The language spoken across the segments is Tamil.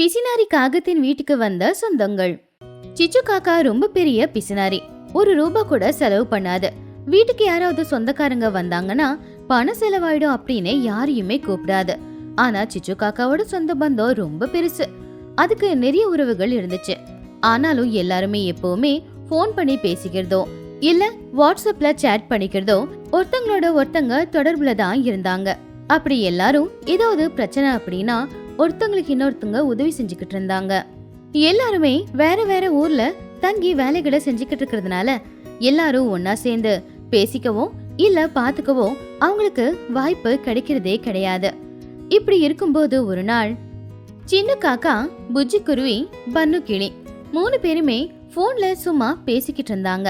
பிசினாரி காகத்தின் வீட்டுக்கு வந்த சொந்தங்கள். சிச்சு காக்கா ரொம்ப பெரிய பிசினாரி. ஒரு ரூபா கூட செலவு பண்ணாது. வீட்டுக்கு யாராவது சொந்தக்காரங்க வந்தாங்கன்னா பணம் செலவாயிடும் அப்படின்னு யாரையுமே கூப்பிடாது. ஆனா சிச்சு காக்காவோட சொந்த பந்தம் ரொம்ப பெருசு. அதுக்கு நிறைய உறவுகள் இருந்துச்சு. ஆனாலும் எல்லாருமே எப்பவுமே ஃபோன் பண்ணி பேசிக்கிறதோ இல்ல வாட்ஸ்அப்ல சேட் பண்ணிக்கிறதோ ஒருத்தங்களோட ஒருத்தங்க தொடர்புல தான் இருந்தாங்க. அப்படி எல்லாரும் ஏதாவது பிரச்சனை அப்படின்னா ஒருத்தங்களுக்கு இன்னொருத்தங்க உதவி செஞ்சுக்கிட்டு இருந்தாங்க. எல்லாருமே வேற வேற ஊர்ல தங்கி வேலைகளை செஞ்சுக்கிட்டு இருக்கிறதுனால எல்லாரும் ஒன்னா சேர்ந்து பேசிக்கவும் இல்ல பாத்துக்கவும் அவங்களுக்கு வாய்ப்பு கிடைக்கிறதே கிடையாது. இப்படி இருக்கும்போது ஒரு நாள் சின்ன காக்கா புஜ்ஜி குருவி பன்னு கிளி மூணு பேருமே போன்ல சும்மா பேசிக்கிட்டு இருந்தாங்க.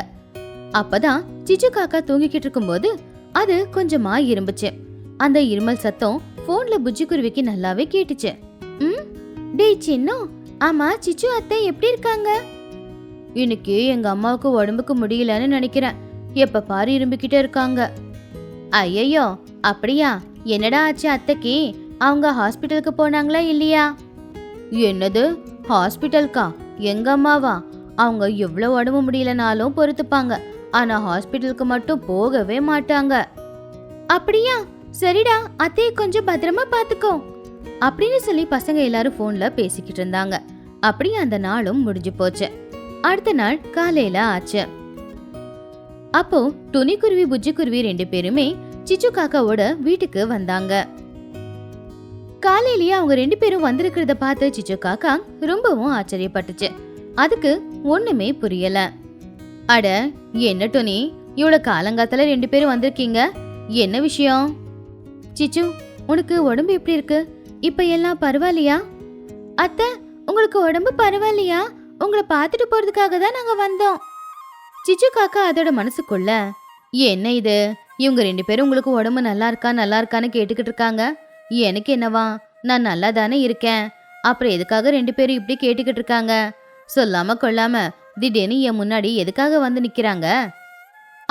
அப்பதான் சிச்சு காக்கா தூங்கிக்கிட்டு இருக்கும்போது அது கொஞ்சமா இரும்புச்சு அந்த இருமல் சத்தம் ஃபோன்ல புஜ்ஜி குருவிக்கு நல்லாவே கேட்டுச்சு. ம்? டேய் சின்னோ ஆமா சிச்சு அத்தை எப்படி இருக்காங்க? இன்னைக்கு எங்க அம்மாவுக்கு உடம்புக்கு முடியலன்னு நினைக்கிறேன். எப்ப பாரு இரும்பிக்கிட்டே இருக்காங்க. ஐயையோ அப்படியா? என்னடா ஆச்சு அத்தைக்கு? அவங்க ஹாஸ்பிட்டலுக்கு போனாங்களா இல்லையா? என்னது? ஹாஸ்பிட்டல்க்கா எங்க அம்மாவா? அவங்க எவ்வளவு உடம்பு முடியலனாலும் பொறுத்துப்பாங்க. ஆனா ஹாஸ்பிட்டலுக்கு மட்டும் போகவே மாட்டாங்க. அப்படியா? சரிடா அத்தையை கொஞ்சம் பத்திரமா பாத்துக்கோ. அப்படின்னு சொல்லி பசங்க எல்லாரும் போன்ல பேசிக்கிட்டு இருந்தாங்க. அப்படியே அந்த நாளும் முடிஞ்சு போச்சு. அடுத்த நாள் காலையில ஆச்சு. அப்போ துணிக்குருவி புஜ்ஜிக்குருவி ரெண்டு பேருமே சிச்சு காக்காவோட வீட்டுக்கு வந்தாங்க. காலையிலேயே அவங்க ரெண்டு பேரும் வந்திருக்கிறத பார்த்து சிச்சு காக்கா ரொம்பவும் ஆச்சரியப்பட்டுச்சு. அதுக்கு ஒண்ணுமே புரியல. அட என்ன டொனி இவ்வளவு காலங்காத்தால ரெண்டு பேரும் வந்திருக்கீங்க. என்ன விஷயம்? சிச்சு உனக்கு உடம்பு எப்படி இருக்கு? இப்ப எல்லாம் பரவாயில்லையா? அத்தை உங்களுக்கு உடம்பு பரவாயில்லையா? உங்களை பார்த்துட்டு போறதுக்காக தான் நாங்க வந்தோம். சிச்சு காக்கா அதோட மனசுக்குள்ள என்ன இது? இவங்க ரெண்டு பேரும் உங்களுக்கு உடம்பு நல்லா இருக்கா நல்லா இருக்கான்னு கேட்டுக்கிட்டு இருக்காங்க. எனக்கு என்னவா? நான் நல்லா தானே இருக்கேன். அப்புறம் எதுக்காக ரெண்டு பேரும் இப்படி கேட்டுக்கிட்டு இருக்காங்க? சொல்லாம கொள்ளாம திடீர்னு என் முன்னாடி எதுக்காக வந்து நிக்கிறாங்க?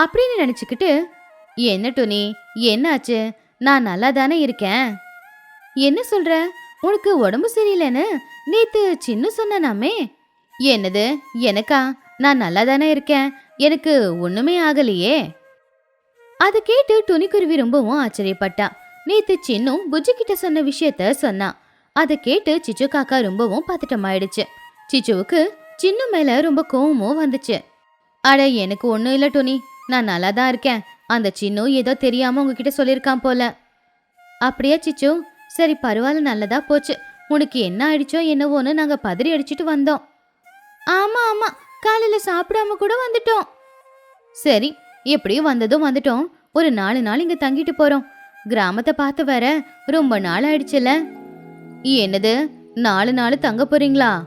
அப்படின்னு நினைச்சுக்கிட்டு என்ன டுனி? என்னாச்சு நான் நல்லா தானே இருக்கேன். என்ன சொல்ற? உனக்கு உடம்பு சரியில்லைன்னு நேத்து சின்ன சொன்னாமே என்னது? எனக்கா? நான் நல்லா தானே இருக்கேன். எனக்கு ஒண்ணுமே ஆகலையே. அதை கேட்டு துணிக்குருவி ரொம்பவும் ஆச்சரியப்பட்டா. நேத்து சின்னும் புஜ்ஜி கிட்ட சொன்ன விஷயத்த சொன்னான் அதை கேட்டு சிச்சு காக்கா ரொம்பவும் பதட்டமாயிடுச்சு. சிச்சுவுக்கு சின்ன மேல ரொம்ப கோவமும் வந்துச்சு. அட எனக்கு ஒன்றும் இல்லை டோனி நான் நல்லா தான் இருக்கேன். அந்த சின்னு ஏதோ தெரியாம உங்ககிட்ட சொல்லியிருக்கான் போல. அப்படியா சிச்சு? சரி பரவாயில்ல நல்லதா போச்சு. உனக்கு என்ன ஆயிடுச்சோ என்னவோன்னு நாங்க பதறி அடிச்சிட்டு வந்தோம். ஆமா ஆமா. காலையில சாப்பிடாம கூட வந்துட்டோம். சரி எப்படியும் வந்ததும் வந்துட்டோம். ஒரு நாலு நாள் இங்க தங்கிட்டு போறோம். கிராமத்தை பார்த்து வர ரொம்ப நாள் ஆயிடுச்சுல. என்னது? நாலு நாள் தங்க போறீங்களா?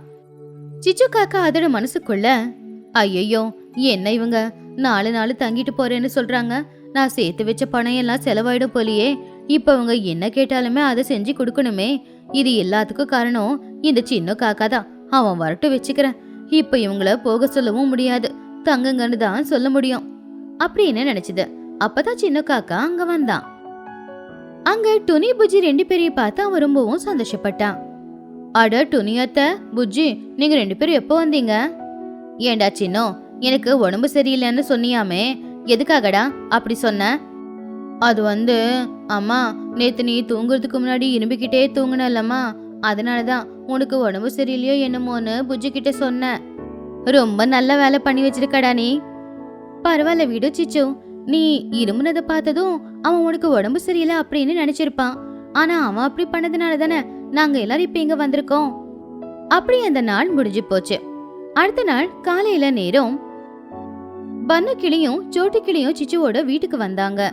சிச்சு காக்கா அதோட மனசுக்குள்ள ஐயோ என்ன இவங்க? நாலு நாள் தங்கிட்டு போறேன்னு சொல்றாங்க. நான் சேர்த்து வச்ச பணம் எல்லாம் செலவாயிடும் போலியே. இப்போ அவங்க என்ன கேட்டாலுமே அதை செஞ்சு கொடுக்கணுமே. இது எல்லாத்துக்கும் காரணம் இந்த சின்ன காக்கா தான். அவன் வரட்டு வச்சுக்கிறேன். இப்போ இவங்கள போக சொல்லவும் முடியாது. தங்குங்கன்னு தான் சொல்ல முடியும். அப்படின்னு நினைச்சது? அப்பதான் சின்ன காக்கா அங்க வந்தான். அங்க துணி புஜி ரெண்டு பேரையும் பார்த்து அவன் ரொம்பவும் சந்தோஷப்பட்டான். அட டுனி அத்த புஜ்ஜி நீங்க ரெண்டு பேரும் எப்போ வந்தீங்க? ஏண்டா சின்னோ எனக்கு உடம்பு சரியில்லைன்னு சொன்னியாமே எதுக்காகடா அப்படி சொன்ன? அது வந்து அம்மா நேத்து நீ தூங்குறதுக்கு முன்னாடி இரும்பிக்கிட்டே தூங்குனல்லம்மா அதனால தான் உனக்கு உடம்பு சரியில்லையோ என்னமோன்னு புஜ்ஜி சொன்னேன் ரொம்ப நல்ல வேலை பண்ணி வச்சிருக்கடா நீ. பரவாயில்ல விடு சிச்சு. நீ இருமுனதை பார்த்ததும் அவன் உனக்கு உடம்பு சரியில்லை அப்படின்னு நினைச்சிருப்பான். ஆனா அவன் அப்படி பண்ணதுனால தானே நாங்க எல்லாரும் இப்ப இங்க வந்திருக்கோம். அப்படி அந்த நாள் முடிஞ்சு போச்சு. அடுத்த நாள் காலையில நேரம் பன்னு கிளியும் சோட்டு கிளியும் சிச்சுவோட வீட்டுக்கு வந்தாங்க.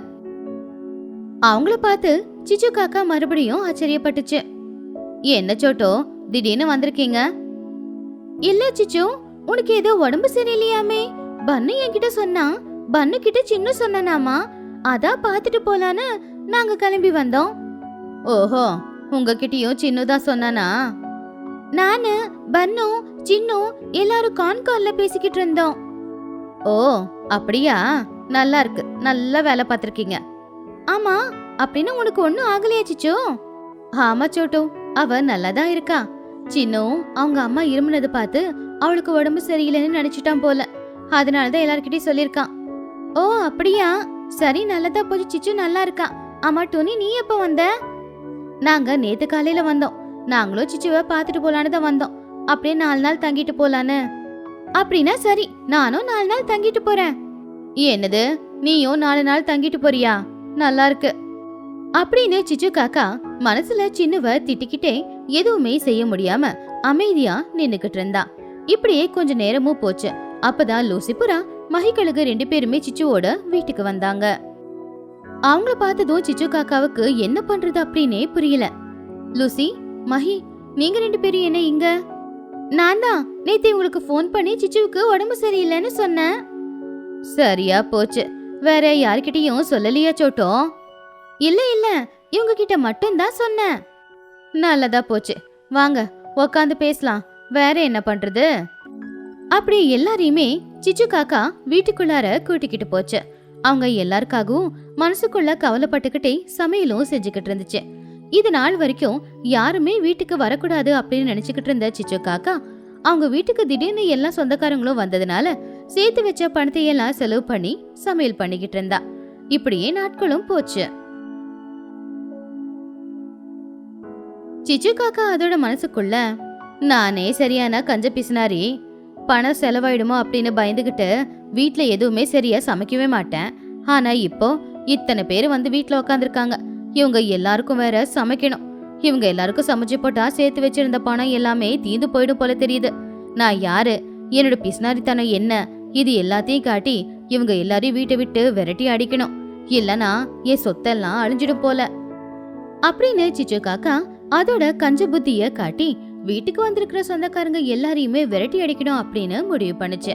அவங்கள பார்த்து சிச்சு காக்கா மறுபடியும் ஆச்சரியப்பட்டுச்சு. என்ன சோட்டோ திடீர்னு வந்திருக்கீங்க? இல்ல சிச்சு உனக்கு ஏதோ உடம்பு சரியில்லையாமே. பன்னு என்கிட்ட சொன்னா பன்னு கிட்ட சின்ன சொன்னானாமா? அதான் பார்த்துட்டு போலான்னு நாங்க கிளம்பி வந்தோம். ஓஹோ உங்ககிட்டயும் சின்னதா சொன்னானா? நானு பன்னு சின்னு எல்லாரும் கான் கால்ல பேசிக்கிட்டு இருந்தோம். ஓ அப்படியா? நல்லா இருக்கு. நல்லா வேலை பார்த்துருக்கீங்க. ஆமா அப்படின்னா உனக்கு ஒன்றும் ஆகலையா சிச்சோ? ஆமா சோட்டு. அவ நல்லாதான் இருக்கா. சின்னோ அவங்க அம்மா இருமுனதை பார்த்து அவளுக்கு உடம்பு சரியில்லைன்னு நினைச்சிட்டான் போல. அதனால தான் எல்லார்கிட்டயும் சொல்லியிருக்கான். ஓ அப்படியா? சரி நல்லதா போச்சு சிச்சு. நல்லா இருக்கா. அம்மா டோனி நீ எப்ப வந்த? நாங்க நேத்து காலையில வந்தோம். நாங்களும் சிச்சுவை பார்த்துட்டு போலான்னு தான் வந்தோம். அப்படியே நாலு நாள் தங்கிட்டு போலான்னு. அப்படின்னா சரி நானும் நாலு நாள் தங்கிட்டு போறேன். என்னது நீயும் நாலு நாள் தங்கிட்டு போறியா? நல்லா இருக்கு. அப்படின்னு சிச்சு காக்கா மனசுல சின்னவ திட்டிக்கிட்டே எதுவுமே செய்ய முடியாம அமைதியா நின்னுகிட்டு இருந்தா. இப்படியே கொஞ்ச நேரமும் போச்சு. அப்பதான் லூசிபுரா மகிக்கழுகு ரெண்டு பேருமே சிச்சுவோட வீட்டுக்கு வந்தாங்க. அவங்கள பார்த்ததும் சிச்சு காக்காவுக்கு என்ன பண்றது அப்படின்னே புரியல. லூசி மஹி நீங்க ரெண்டு பேரும் என்ன இங்க? நான் தான். நேத்து உங்களுக்கு ஃபோன் பண்ணி சிச்சுவுக்கு உடம்பு சரியில்லைன்னு சொன்னேன். சரியா போச்சு. வேற யார்கிட்டயும் சொல்லலையா சோட்டோ? இல்ல இல்ல. இவங்க கிட்ட மட்டும் தான் சொன்னேன். நல்லதா போச்சு. வாங்க உக்காந்து பேசலாம். வேற என்ன பண்றது? அப்படி எல்லாரையுமே சிச்சு காக்கா வீட்டுக்குள்ளார கூட்டிக்கிட்டு போச்சு. அவங்க எல்லாருக்காகவும் மனசுக்குள்ள கவலைப்பட்டுக்கிட்டே சமையலும் செஞ்சுக்கிட்டு இருந்துச்சு. இது நாள் வரைக்கும் யாருமே வீட்டுக்கு வரக்கூடாது அப்படின்னு நினைச்சுக்கிட்டு இருந்த சிச்சு காக்கா அவங்க வீட்டுக்கு திடீர்னு எல்லா சொந்தக்காரங்களும் வந்ததுனால சேர்த்து வச்ச பணத்தை எல்லாம் செலவு பண்ணி சமையல் பண்ணிக்கிட்டு இருந்தா. இப்படியே நாட்களும் போச்சு. சிச்சு காக்கா அதோட மனசுக்குள்ள நானே சரியான கஞ்ச பிசினாரி. பணம் செலவாயிடுமோ அப்படின்னு பயந்துகிட்டு வீட்ல எதுவுமே சரியா சமைக்கவே மாட்டேன். ஆனா இப்போ இத்தனை பேர் வந்து வீட்ல உக்காந்துருக்காங்க. இவங்க எல்லாருக்கும் வேற சமைக்கணும். இவங்க எல்லாருக்கும் சமைச்சு போட்டா சேர்த்து வச்சிருந்த பணம் எல்லாமே தீந்து போயிடும் போல தெரியுது. நான் யாரு? என்னோட பிசினாரித்தனம் என்ன? இது எல்லாத்தையும் காட்டி இவங்க எல்லாரையும் வீட்டை விட்டு விரட்டி அடிக்கணும். இல்லனா என் சொத்தெல்லாம் அழிஞ்சிடும் போல. அப்படின்னு சிச்சு காக்கா அதோட கஞ்ச புத்திய காட்டி வீட்டுக்கு வந்திருக்கிற சொந்தக்காரங்க எல்லாரையுமே விரட்டி அடிக்கணும் அப்படின்னு முடிவு பண்ணுச்சு.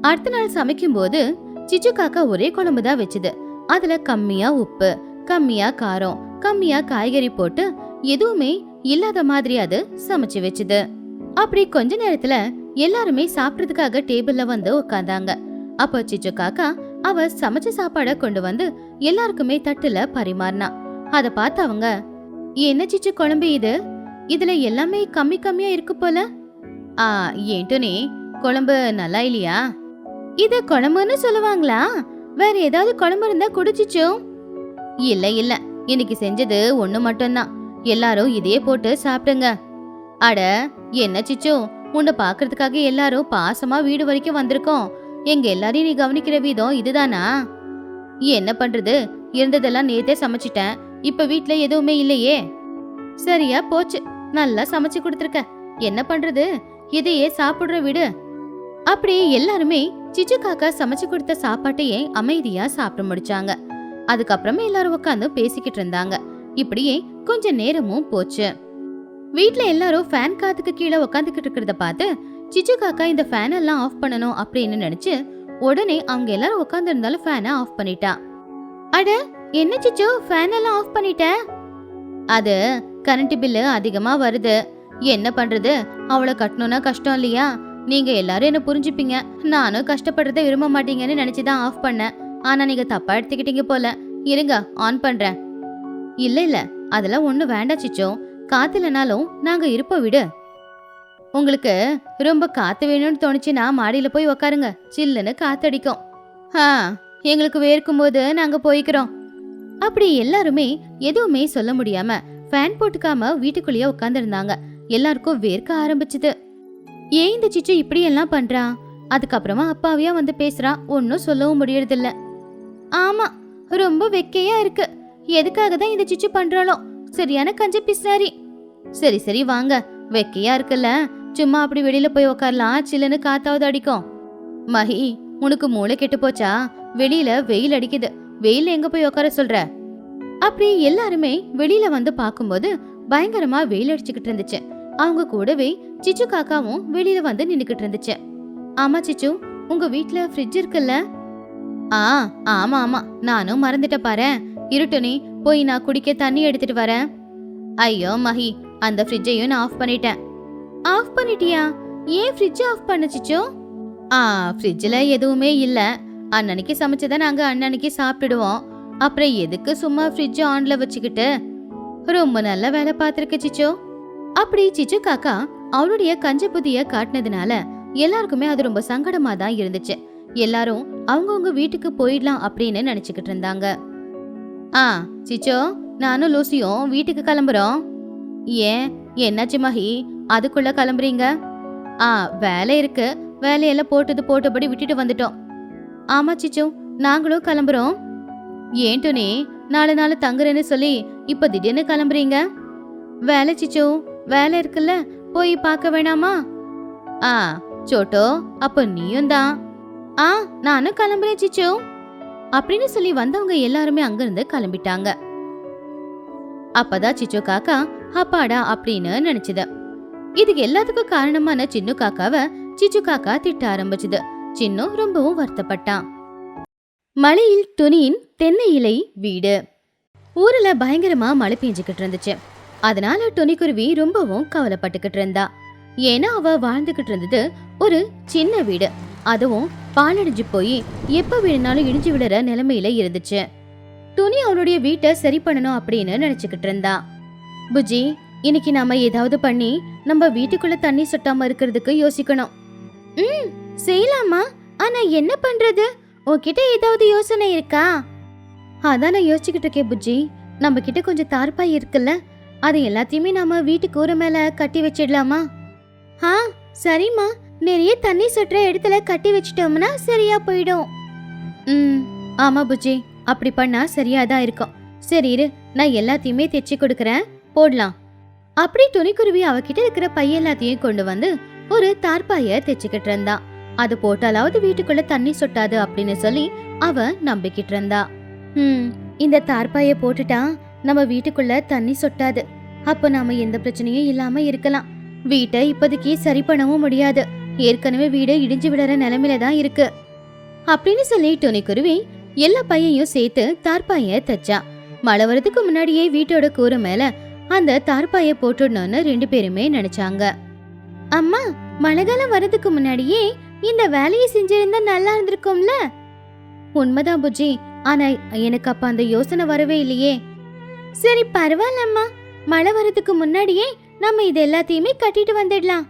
அடுத்த நாள் சமைக்கும் போது சிச்சு காக்கா ஒரே குழம்பு தான் வச்சுது. அதுல கம்மியா உப்பு கம்மியா காரம் கம்மியா காய்கறி போட்டு எதுவுமே இல்லாத மாதிரி அது சமைச்சு வச்சுது. அப்படி கொஞ்ச நேரத்துல எல்லாருமே சாப்பிடறதுக்காக டேபிள்ல வந்து உட்கார்ந்தாங்க அப்போ சிச்சு காக்கா அவ சமைச்ச சாப்பாட கொண்டு வந்து எல்லாருக்குமே தட்டுல பரிமாறினா. அத பார்த்து அவங்க என்ன சிச்சு குழம்பு இது? இதுல எல்லாமே கம்மி கம்மியா இருக்கு போல. ஆ ஏன்ட்டு குழம்பு நல்லா இல்லையா? இத குழம்புன்னு சொல்லுவாங்களா? வேற ஏதாவது குழம்பு இருந்தா குடிச்சிச்சோ? இல்ல இல்ல. இன்னைக்கு செஞ்சது ஒண்ணு மட்டும்தான். எல்லாரும் இதே போட்டு சாப்பிடுங்க. அட என்ன சிச்சு? உன்னை பாக்குறதுக்காக எல்லாரும் பாசமா வீடு வரைக்கும் வந்திருக்கோம். எங்க எல்லாரையும் நீ கவனிக்கிற விதம் இதுதானா? என்ன பண்றது? இருந்ததெல்லாம் நேத்தே சமைச்சிட்டேன். இப்ப வீட்ல எதுவுமே இல்லையே. சரியா போச்சு. நல்லா சமைச்சு கொடுத்துருக்க. என்ன பண்றது? இதையே சாப்பிடுற விடு. அப்படியே எல்லாருமே சிச்சு காக்கா சமைச்சு கொடுத்த சாப்பாட்டையே அமைதியா சாப்பிட்டு முடிச்சாங்க. அதுக்கப்புறமே எல்லாரும் உட்காந்து பேசிக்கிட்டு இருந்தாங்க. இப்படியே கொஞ்ச நேரமும் போச்சு. வீட்டில் எல்லாரும் ஃபேன் காத்துக்கு கீழே உட்காந்துக்கிட்டு இருக்கிறத பார்த்து சிச்சு காக்கா இந்த ஃபேன் எல்லாம் ஆஃப் பண்ணணும் அப்படின்னு நினைச்சு உடனே அவங்க எல்லாரும் உட்காந்துருந்தாலும் ஃபேனை ஆஃப் பண்ணிட்டா. அட என்ன சிச்சு ஃபேன் எல்லாம் ஆஃப் பண்ணிட்ட? அது கரண்ட் பில்லு அதிகமா வருது. என்ன பண்றது? அவளை கட்டணும்னா கஷ்டம் இல்லையா? நீங்க எல்லாரும் என்ன புரிஞ்சுப்பீங்க? நானும் கஷ்டப்படுறத விரும்ப மாட்டீங்கன்னு நினைச்சுதான் ஆஃப் பண்ணேன். ஆனா நீங்க தப்பா எடுத்துக்கிட்டீங்க போல. இருங்க ஆன் பண்றேன். இல்ல இல்ல. அதெல்லாம் ஒன்றும் வேண்டாம் சிச்சோ. காத்து இல்லைனாலும் நாங்க இருப்போம் விடு. உங்களுக்கு ரொம்ப காத்து வேணும்னு தோணுச்சுன்னா மாடியில போய் உக்காருங்க. சில்லுன்னு காத்தடிக்கும். ஆ எங்களுக்கு வேர்க்கும் போது நாங்க போய்க்கிறோம். அப்படி எல்லாருமே எதுவுமே சொல்ல முடியாம ஃபேன் போட்டுக்காம வீட்டுக்குள்ளேயே உட்காந்துருந்தாங்க எல்லாருக்கும் வேர்க்க ஆரம்பிச்சுது. ஏன் இந்த சிச்சு இப்படி எல்லாம் பண்றான் அதுக்கப்புறமா அப்பாவியா வந்து பேசுறான் ஒன்னும் சொல்லவும் முடியறதில்ல. ஆமா ரொம்ப வெக்கையா இருக்கு. எதுக்காக தான் இந்த சிச்சு பண்றாளோ? சரியான கஞ்ச பிசாரி சரி சரி வாங்க. வெக்கையா இருக்குல்ல. சும்மா அப்படி வெளியில போய் உக்காரலாம். சில்லுன்னு காத்தாவது அடிக்கும். மஹி உனக்கு மூளை கெட்டு போச்சா? வெளியில வெயில் அடிக்குது. வெயில எங்க போய் உட்கார சொல்ற? அப்படி எல்லாருமே வெளியில வந்து பாக்கும்போது பயங்கரமா வெயில் அடிச்சுக்கிட்டு இருந்துச்சு. அவங்க கூடவே சிச்சு காக்காவும் வெளியில வந்து நின்னுக்கிட்டு இருந்துச்சு. ஆமா சிச்சு உங்க வீட்ல ஃப்ரிட்ஜ் இருக்குல்ல? ஆ ஆமா ஆமா. நானும் மறந்துட்ட பாரு இருட்டுனி போய் நான் குடிக்க தண்ணி எடுத்துட்டு வரேன். ஐயோ மஹி அந்த ஃப்ரிட்ஜையும் நான் ஆஃப் பண்ணிட்டேன். ஆஃப் பண்ணிட்டியா? ஏன் ஃப்ரிட்ஜ் ஆஃப் பண்ண ஆ ஃப்ரிட்ஜில் எதுவுமே இல்லை. அன்னன்னைக்கு சமைச்சதை நாங்கள் அன்னன்னைக்கு சாப்பிடுவோம். அப்புறம் எதுக்கு சும்மா ஃப்ரிட்ஜ் ஆன்ல வச்சுக்கிட்டு? ரொம்ப நல்ல வேலை பார்த்துருக்க சிச்சோ. அப்படி சிச்சு காக்கா அவளுடைய கஞ்ச புதிய காட்டினதுனால எல்லாருக்குமே அது ரொம்ப சங்கடமா தான் இருந்துச்சு. எல்லாரும் அவங்கவுங்க வீட்டுக்கு போயிடலாம் அப்படின்னு நினைச்சுக்கிட்டு இருந்தாங்க. ஆ சிச்சோ நானும் லூசியும் வீட்டுக்கு கிளம்புறோம். ஏன் என்னாச்சு மஹி அதுக்குள்ள கிளம்புறீங்க? ஆ வேலை இருக்கு. வேலையெல்லாம் போட்டது போட்டபடி விட்டுட்டு வந்துட்டோம். ஆமா சிச்சோ நாங்களும் கிளம்புறோம். ஏன் நாலு நாள் தங்குறேன்னு சொல்லி இப்ப திடீர்னு கிளம்புறீங்க? வேலை சிச்சோ வேலை இருக்குல்ல போய் பார்க்க வேணாமா? ஆ சோட்டோ அப்ப நீயும் தான். ஆ நானும் கிளம்புறேன் சிச்சோ. அப்படின்னு சொல்லி வந்தவங்க எல்லாருமே அங்கிருந்து கிளம்பிட்டாங்க. அப்பதான் சிச்சு காக்கா அப்பாடா அப்படின்னு நினைச்சது. இதுக்கு எல்லாத்துக்கும் காரணமான சின்னு காக்காவ சிச்சு காக்கா திட்ட ஆரம்பிச்சது. சின்னு ரொம்பவும் வருத்தப்பட்டான். மழையில் துணியின் தென்னை இலை வீடு. ஊர்ல பயங்கரமா மழை பெஞ்சுக்கிட்டு இருந்துச்சு. அதனால துணிக்குருவி ரொம்பவும் கவலைப்பட்டுக்கிட்டு இருந்தா. ஏன்னா அவ வாழ்ந்துகிட்டு இருந்தது ஒரு சின்ன வீடு. அதுவும் பாலடைஞ்சு போய் எப்ப வேணும்னாலும் இடிஞ்சு விடுற நிலைமையில இருந்துச்சு. துணி அவளுடைய வீட்டை சரி பண்ணணும் அப்படின்னு நினைச்சுக்கிட்டு இருந்தா. புஜி இன்னைக்கு நாம ஏதாவது பண்ணி நம்ம வீட்டுக்குள்ள தண்ணி சொட்டாம இருக்கிறதுக்கு யோசிக்கணும். ம் செய்யலாமா? ஆனா என்ன பண்றது? உன்கிட்ட ஏதாவது யோசனை இருக்கா? அதான் நான் யோசிச்சுக்கிட்டு இருக்கேன் புஜ்ஜி நம்ம கிட்ட கொஞ்சம் தார்பாய் இருக்குல்ல? அது எல்லாத்தையுமே நாம வீட்டு கூரை மேல கட்டி வச்சிடலாமா? ஆ சரிம்மா. நிறைய தண்ணி சொட்டுற இடத்துல கட்டி வச்சிட்டோம்னா சரியா போயிடும். ம் ஆமா புஜ்ஜி. அப்படி பண்ணா சரியா தான் இருக்கும். சரி இரு நான் எல்லாத்தையுமே தைச்சு கொடுக்குறேன். போடலாம். அப்படி துணிக்குருவி அவகிட்ட இருக்கிற பைய எல்லாத்தையும் கொண்டு வந்து ஒரு தார்பாய தைச்சுக்கிட்டு இருந்தா. அது போட்டாலாவது வீட்டுக்குள்ள தண்ணி சொட்டாது அப்படின்னு சொல்லி அவ நம்பிக்கிட்டு இருந்தா. ம் இந்த தார்பாய போட்டுட்டா நம்ம வீட்டுக்குள்ள தண்ணி சொட்டாது. அப்ப நாம எந்த பிரச்சனையும் இல்லாம இருக்கலாம். வீட்டை இப்போதைக்கு சரி பண்ணவும் முடியாது. ஏற்கனவே வீடு இடிஞ்சு விடுற நிலைமையில தான் இருக்கு. அப்படின்னு சொல்லி துணிக்குருவி எல்லா பையையும் சேர்த்து தார்பாய தைச்சா. மழை வரதுக்கு முன்னாடியே வீட்டோட கூரை மேல அந்த தார்பாய போட்டுடணும்னு ரெண்டு பேருமே நினைச்சாங்க. அம்மா மழைக்காலம் வரதுக்கு முன்னாடியே இந்த வேலையை செஞ்சிருந்தா நல்லா இருந்திருக்கும்ல? உண்மைதான் புஜி ஆனா எனக்கு அப்ப அந்த யோசனை வரவே இல்லையே. சரி பரவாயில்லம்மா. மழை வரதுக்கு முன்னாடியே நம்ம இது எல்லாத்தையுமே கட்டிட்டு வந்துடலாம்.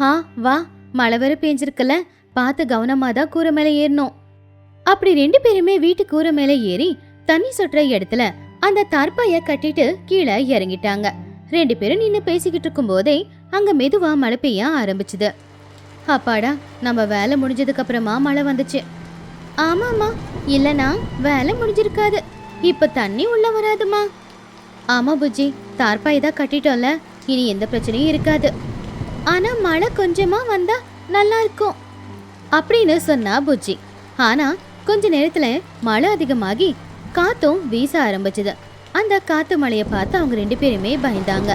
ஆ வா. மழை வர பேஞ்சிருக்குல்ல பார்த்து கவனமா தான் கூரை மேல ஏறணும். அப்படி ரெண்டு பேருமே வீட்டு கூரை மேல ஏறி தண்ணி சொட்டுற இடத்துல அந்த தார்பாய கட்டிட்டு கீழே இறங்கிட்டாங்க. ரெண்டு பேரும் நின்னு பேசிக்கிட்டு இருக்கும் போதே அங்க மெதுவா மழை பெய்ய ஆரம்பிச்சுது. அப்பாடா நம்ம வேலை முடிஞ்சதுக்கு அப்புறமா மழை வந்துச்சு. ஆமாம்மா இல்லனா வேலை முடிஞ்சிருக்காது. இப்ப தண்ணி உள்ள வராதுமா. ஆமா புஜி தார்பாய் தான் கட்டிட்டோம்ல இனி எந்த பிரச்சனையும் இருக்காது. ஆனால் மழை கொஞ்சமாக வந்தால் நல்லா இருக்கும் அப்படின்னு சொன்னா புஜ்ஜி. ஆனால் கொஞ்ச நேரத்தில் மழை அதிகமாகி காத்தும் வீச ஆரம்பிச்சது. அந்த காத்து மழையை பார்த்து அவங்க ரெண்டு பேருமே பயந்தாங்க.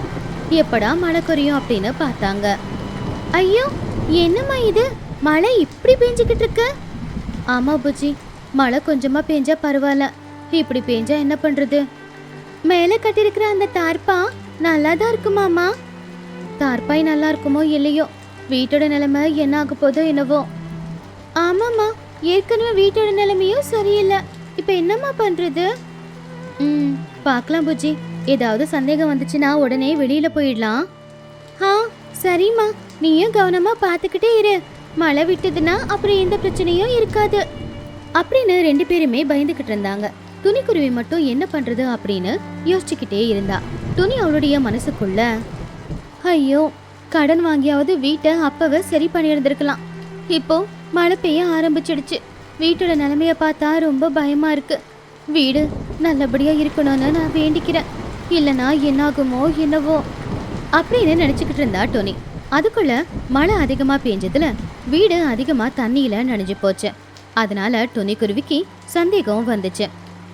எப்படா மழை குறையும் அப்படின்னு பார்த்தாங்க. ஐயோ என்னம்மா இது? மழை இப்படி பேஞ்சிக்கிட்டு இருக்கு? ஆமாம் புஜி மழை கொஞ்சமாக பேஞ்சா பரவாயில்ல. இப்படி பேஞ்சா என்ன பண்ணுறது மேலே கட்டியிருக்கிற அந்த தார்ப்பா நல்லா தான் இருக்குமாமா தார்ப்பாய் நல்லா இருக்குமோ இல்லையோ? வீட்டோட நிலைமை என்ன ஆக போதோ என்னவோ? ஆமாம்மா ஏற்கனவே வீட்டோட நிலைமையும் சரியில்லை. இப்போ என்னம்மா பண்ணுறது ம் பார்க்கலாம் பூஜி. ஏதாவது சந்தேகம் வந்துச்சுன்னா உடனே வெளியில் போயிடலாம். ஆ சரிம்மா. நீயும் கவனமாக பார்த்துக்கிட்டே இரு. மழை விட்டதுன்னா அப்புறம் எந்த பிரச்சனையும் இருக்காது. அப்படின்னு ரெண்டு பேருமே பயந்துக்கிட்டு இருந்தாங்க. துணிக்குருவி மட்டும் என்ன பண்ணுறது அப்படின்னு யோசிச்சுக்கிட்டே இருந்தா. துணி அவளுடைய மனசுக்குள்ள ஐயோ கடன் வாங்கியாவது வீட்டை அப்பவே சரி பண்ணியிருந்திருக்கலாம். இப்போ மழை பெய்ய ஆரம்பிச்சிடுச்சு. வீட்டோட நிலைமைய பார்த்தா ரொம்ப பயமா இருக்கு. வீடு நல்லபடியா இருக்கணும்னு நான் வேண்டிக்கிறேன். இல்லனா என்னாகுமோ என்னவோ. அப்படின்னு நினச்சிக்கிட்டு இருந்தா டோனி. அதுக்குள்ள மழை அதிகமாக பெஞ்சதுல வீடு அதிகமாக தண்ணியில நனைஞ்சு போச்சு. அதனால டொனி குருவிக்கு சந்தேகம் வந்துச்சு.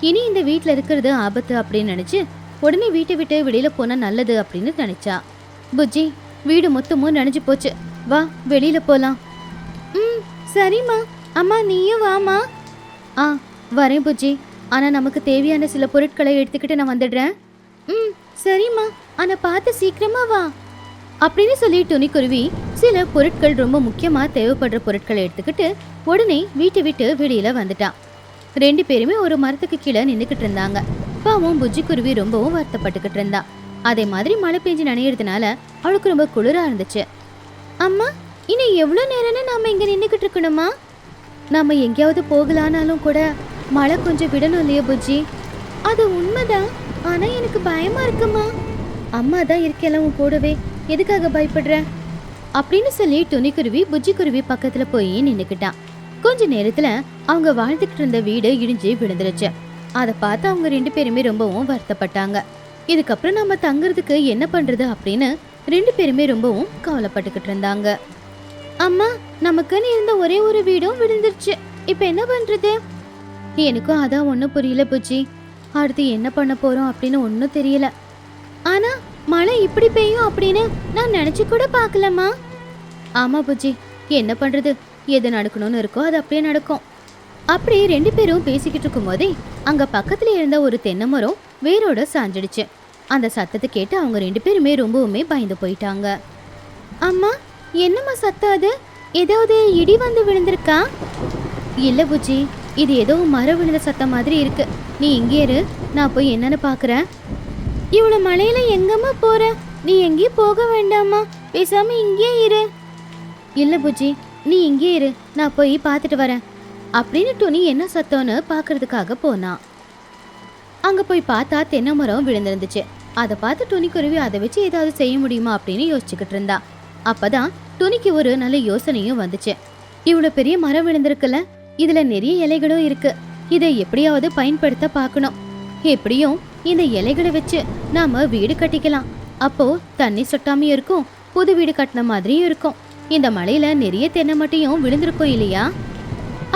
இனி இந்த வீட்டில் இருக்கிறது ஆபத்து அப்படின்னு நினச்சி உடனே வீட்டை விட்டு வெளியில் போனால் நல்லது அப்படின்னு நினச்சா. புஜ்ஜி வீடு மொத்தமும் நனைஞ்சு போச்சு. வா வெளியில போலாம். ம் சரிம்மா. அம்மா நீயும் வாமா ஆ வரேன் புஜ்ஜி. ஆனால் நமக்கு தேவையான சில பொருட்களை எடுத்துக்கிட்டு நான் வந்துடுறேன். ம் சரிம்மா. ஆனால் பார்த்து சீக்கிரமா வா. அப்படின்னு சொல்லி துணிக்குருவி சில பொருட்கள் ரொம்ப முக்கியமாக தேவைப்படுற பொருட்களை எடுத்துக்கிட்டு உடனே வீட்டை விட்டு வெளியில் வந்துட்டான் ரெண்டு பேருமே ஒரு மரத்துக்கு கீழே நின்றுக்கிட்டு இருந்தாங்க. பாவம் புஜ்ஜி குருவி ரொம்பவும் வருத்தப்பட்டுக்கிட்டு இருந்தான் அதே மாதிரி மழை பெஞ்சு நனையிறதுனால அவளுக்கு ரொம்ப குளிராக இருந்துச்சு. அம்மா இன்னும் எவ்வளோ நேரம்னு நாம் இங்கே நின்றுக்கிட்டு இருக்கணுமா? நம்ம எங்கேயாவது போகலானாலும் கூட மழை கொஞ்சம் விடணும் இல்லையா புஜ்ஜி அது உண்மைதான். ஆனால் எனக்கு பயமாக இருக்குமா? அம்மா தான் இருக்கல உன் கூடவே. எதுக்காக பயப்படுற? அப்படின்னு சொல்லி துணிக்குருவி புஜ்ஜி குருவி போய் நின்றுக்கிட்டான் கொஞ்ச நேரத்தில் அவங்க வாழ்ந்துக்கிட்டு இருந்த வீடு இடிஞ்சு விழுந்துருச்சு. அதை பார்த்து அவங்க ரெண்டு பேருமே ரொம்பவும் வருத்தப்பட்டாங்க. இதுக்கப்புறம் நம்ம தங்குறதுக்கு என்ன பண்ணுறது அப்படின்னு ரெண்டு பேருமே ரொம்பவும் கவலைப்பட்டுக்கிட்டு இருந்தாங்க. அம்மா நமக்குன்னு இருந்த ஒரே ஒரு வீடும் விழுந்துருச்சு. இப்போ என்ன பண்ணுறது எனக்கும் அதான் ஒன்றும் புரியல புஜ்ஜி அடுத்து என்ன பண்ண போகிறோம் அப்படின்னு ஒன்றும் தெரியல. ஆனால் மழை இப்படி பெய்யும் அப்படின்னு நான் நினச்சி கூட பார்க்கலம்மா. ஆமாம் புஜ்ஜி என்ன பண்ணுறது எது நடக்கணும்னு இருக்கோ அது அப்படியே நடக்கும். அப்படி ரெண்டு பேரும் பேசிக்கிட்டு இருக்கும்போதே அங்கே பக்கத்தில் இருந்த ஒரு தென்னை மரம் வேரோட சாஞ்சிடுச்சு. அந்த சத்தத்தை கேட்டு அவங்க ரெண்டு பேருமே ரொம்பவுமே பயந்து போயிட்டாங்க. அம்மா என்னம்மா சத்தம் அது? ஏதாவது இடி வந்து விழுந்திருக்கா? இல்லை புஜ்ஜி இது ஏதோ மரம் விழுந்த சத்தம் மாதிரி இருக்கு. நீ இங்கே இரு நான் போய் என்னன்னு பார்க்குறேன் இவ்வளோ மழையில எங்கம்மா போற? நீ எங்கேயும் போக வேண்டாமா பேசாம இங்கே இரு. இல்லை புஜ்ஜி நீ இங்கே இரு நான் போய் பார்த்துட்டு வரேன். அப்படின்னு துணி என்ன சத்தம்னு பார்க்கறதுக்காக போனான் அங்கே போய் பார்த்தா தென்னை மரம் விழுந்திருந்துச்சு. அதை பார்த்து துணிக்குருவி அதை வச்சு ஏதாவது செய்ய முடியுமா அப்படின்னு யோசிச்சுக்கிட்டு இருந்தா. அப்பதான் துணிக்கு ஒரு நல்ல யோசனையும் வந்துச்சு. இவ்வளோ பெரிய மரம் விழுந்திருக்குல்ல இதில் நிறைய இலைகளும் இருக்கு. இதை எப்படியாவது பயன்படுத்த பார்க்கணும். எப்படியும் இந்த இலைகளை வச்சு நாம வீடு கட்டிக்கலாம். அப்போ தண்ணி சொட்டாமையும் இருக்கும் புது வீடு கட்டின மாதிரியும் இருக்கும். இந்த மலையில நிறைய தென்னை மட்டையும் விழுந்திருக்கும் இல்லையா?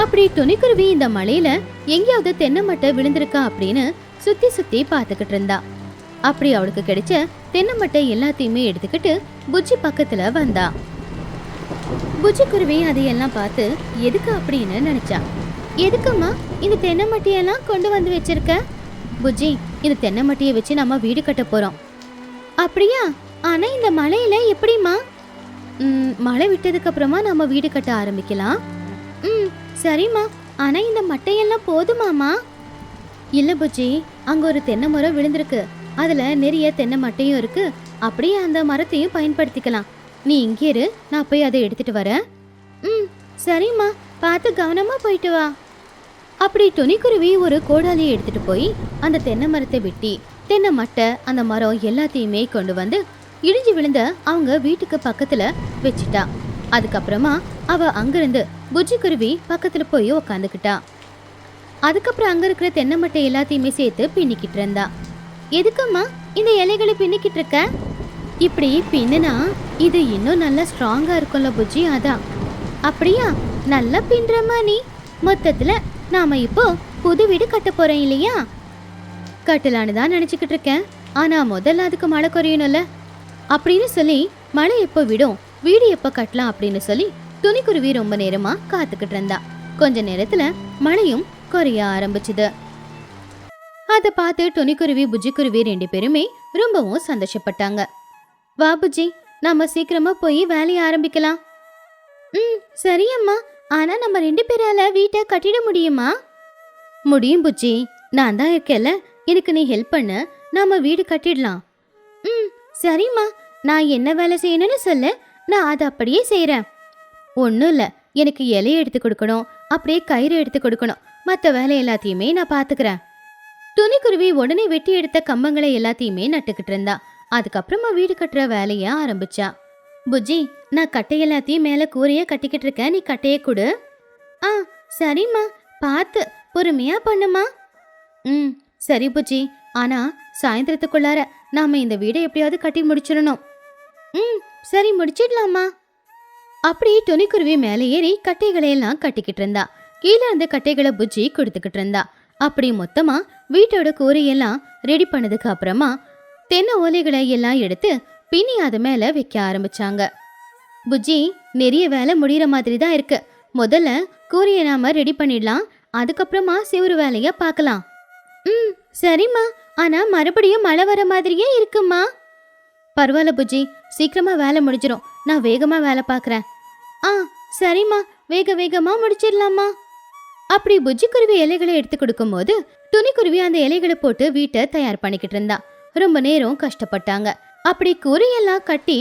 அப்படி துணிக்குருவி இந்த மலையில எங்கேயாவது தென்னை மட்டை விழுந்திருக்கா அப்படின்னு சுத்தி சுத்தி பார்த்துக்கிட்டு இருந்தா. அப்படி அவளுக்கு கிடைச்ச தென்னைமட்டை எல்லாத்தையுமே எடுத்துக்கிட்டு புஜ்ஜி பக்கத்துல வந்தா. புஜ்ஜி குருவி அதையெல்லாம் பார்த்து எதுக்கு அப்படின்னு நினைச்சா. எதுக்கும்மா இந்த தென்னை மட்டியெல்லாம் கொண்டு வந்து வச்சிருக்க? புஜ்ஜி இந்த தென்னை மட்டியை வச்சு நம்ம வீடு கட்ட போறோம். அப்படியா? ஆனா இந்த மலையில எப்படிம்மா? மழை விட்டதுக்கு அப்புறமா நம்ம வீடு கட்ட ஆரம்பிக்கலாம். ம் சரிம்மா. ஆனா இந்த மட்டையெல்லாம் போதுமாமா இல்லை புஜ்ஜி அங்கே ஒரு தென்னை மரம் விழுந்திருக்கு. அதில் நிறைய தென்னை மட்டையும் இருக்குது அப்படியே அந்த மரத்தையும் பயன்படுத்திக்கலாம். நீ இங்கே இரு நான் போய் அதை எடுத்துட்டு வரேன். ம் சரிம்மா. பார்த்து கவனமாக போயிட்டு வா. அப்படி துணிக்குருவி ஒரு கோடாலியை எடுத்துட்டு போய் அந்த தென்னை மரத்தை வெட்டி தென்னை மட்டை அந்த மரம் எல்லாத்தையுமே கொண்டு வந்து இடிஞ்சு விழுந்த அவங்க வீட்டுக்கு பக்கத்தில் வச்சிட்டா. அதுக்கப்புறமா அவ அங்கிருந்து புஜ்ஜி குருவி பக்கத்தில் போய் உக்காந்துக்கிட்டா. அதுக்கப்புறம் அங்கே இருக்கிற தென்னை மட்டை எல்லாத்தையுமே சேர்த்து பின்னிக்கிட்டு இருந்தா. எதுக்கம்மா இந்த இலைகளை பின்னிக்கிட்டு இருக்க? இப்படி பின்னுனா இது இன்னும் நல்லா ஸ்ட்ராங்காக இருக்கும்ல புஜி அதான். அப்படியா? நல்லா பின்றமா நீ. மொத்தத்தில் நாம் இப்போ புது வீடு கட்ட போகிறோம் இல்லையா? கட்டலான்னு தான் நினச்சிக்கிட்டு இருக்கேன். ஆனால் முதல்ல அதுக்கு மழை குறையணும்ல அப்படின்னு சொல்லி மழை எப்போ விடும் வீடு எப்போ கட்டலாம் அப்படின்னு சொல்லி துணிக்குருவி ரொம்ப நேரமாக காத்துக்கிட்டு இருந்தா. கொஞ்ச நேரத்தில் மழையும் குறைய ஆரம்பிச்சுது. அதை பார்த்து துணிக்குருவி புஜிக்குருவி ரெண்டு பேருமே ரொம்பவும் சந்தோஷப்பட்டாங்க. வா புஜி நாம சீக்கிரமா போய் வேலையை ஆரம்பிக்கலாம். ம் சரியம்மா ஆனா நம்ம ரெண்டு பேரால வீட்டை கட்டிட முடியுமா? முடியும் புஜ்ஜி நான் தான் இருக்கேல எனக்கு நீ ஹெல்ப் பண்ண. நாம வீடு கட்டிடலாம். ம் சரிம்மா. நான் என்ன வேலை செய்யணும்னு சொல்லு. நான் அதை அப்படியே செய்கிறேன் ஒன்றும் இல்லை. எனக்கு இலையை எடுத்து கொடுக்கணும். அப்படியே கயிறு எடுத்து கொடுக்கணும். மற்ற வேலை எல்லாத்தையுமே நான் பார்த்துக்கிறேன் துணிக்குருவி உடனே வெட்டி எடுத்த கம்பங்களை எல்லாத்தையுமே நட்டுக்கிட்டு இருந்தா. அதுக்கப்புறமா வீடு கட்டுற வேலைய ஆரம்பிச்சா. புஜ்ஜி நான் கட்டை எல்லாத்தையும் மேலே கூரைய கட்டிக்கிட்டு இருக்கேன். நீ கட்டையை கொடு. ஆ சரிம்மா. பார்த்து பொறுமையா பண்ணுமா? ம் சரி புஜ்ஜி. ஆனா சாயந்தரத்துக்குள்ளார நாம இந்த வீடை எப்படியாவது கட்டி முடிச்சிடணும். ம் சரி முடிச்சிடலாமா அப்படி துணிக்குருவி மேலே ஏறி கட்டைகளை எல்லாம் கட்டிக்கிட்டு இருந்தா. கீழே இருந்த கட்டைகளை புஜ்ஜி கொடுத்துக்கிட்டு இருந்தா. அப்படி மொத்தமா வீட்டோட கூரையெல்லாம் ரெடி பண்ணதுக்கு அப்புறமா தென்னை ஓலைகளை எல்லாம் எடுத்து பின்னி அது மேல வைக்க ஆரம்பிச்சாங்க. புஜ்ஜி நிறைய வேலை முடிகிற மாதிரி தான் இருக்கு. முதல்ல கூரையை நாம ரெடி பண்ணிடலாம். அதுக்கப்புறமா சிவரு வேலைய பார்க்கலாம். ம் சரிம்மா. ஆனா மறுபடியும் மழை வர மாதிரியே இருக்குமா? பரவாயில்ல புஜ்ஜி சீக்கிரமா வேலை முடிஞ்சிடும் நான் வேகமா வேலை பார்க்குறேன். ஆ சரிம்மா. வேக வேகமா முடிச்சிடலாமா அப்படி புஜ்ஜி குருவி இலைகளை எடுத்து கொடுக்கும்போது துணிக்குருவி அந்த இலைகளை போட்டு வீட்டை தயார் பண்ணிக்கிட்டு இருந்தா. ரொம்ப நேரம் கஷ்டப்பட்டாங்க. அப்படி கூரையெல்லாம் கட்டி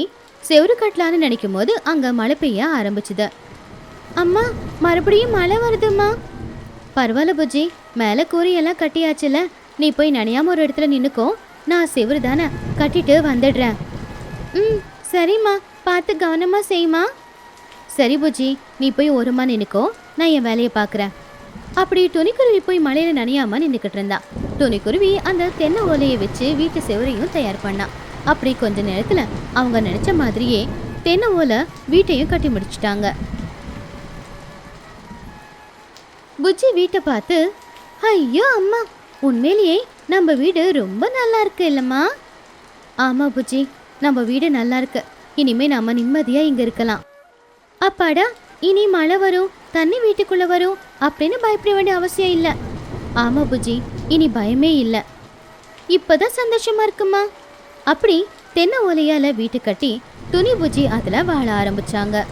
செவுரு கட்டலான்னு நினைக்கும் போது அங்க மழை பெய்ய ஆரம்பிச்சுது. அம்மா மறுபடியும் மழை வருதும்மா. பரவாயில்ல புஜ்ஜி மேலே கூரையெல்லாம் கட்டியாச்சுல. நீ போய் நனையாம ஒரு இடத்துல நின்னுக்கோ. நான் செவுரு தானே கட்டிட்டு வந்துடுறேன். ம் சரிம்மா பார்த்து கவனமா செய்யுமா சரி புஜி நீ போய் ஓரமா நின்னுக்கோ. நான் என் வேலையை பார்க்குறேன். அப்படி துணிக்குருவி போய் மழையில நனையாம நின்றுக்கிட்டு இருந்தா. துணிக்குருவி அந்த தென்னை ஓலையை வச்சு வீட்டு செவரையும் தயார் பண்ணா. அப்படி கொஞ்ச நேரத்துல அவங்க நினைச்ச மாதிரியே தென்னை ஓலை வீட்டையும் கட்டி முடிச்சிட்டாங்க. புஜ்ஜி வீட்டை பார்த்து ஐயோ அம்மா உண்மையிலேயே நம்ம வீடு ரொம்ப நல்லா இருக்கு இல்லம்மா. ஆமா புஜ்ஜி நம்ம வீடு நல்லா இருக்கு. இனிமே நாம நிம்மதியா இங்க இருக்கலாம். அப்பாடா இனி மழை வரும். தண்ணி வீட்டுக்குள்ள வரும் அப்படின்னு பயப்பட வேண்டிய அவசியம் இல்லை. ஆமா புஜி. இனி பயமே இல்லை. இப்போதான் சந்தோஷமா இருக்குமா? அப்படி தென்னை ஓலையால வீட்டு கட்டி துணி புஜ்ஜி அதில் வாழ ஆரம்பிச்சாங்க.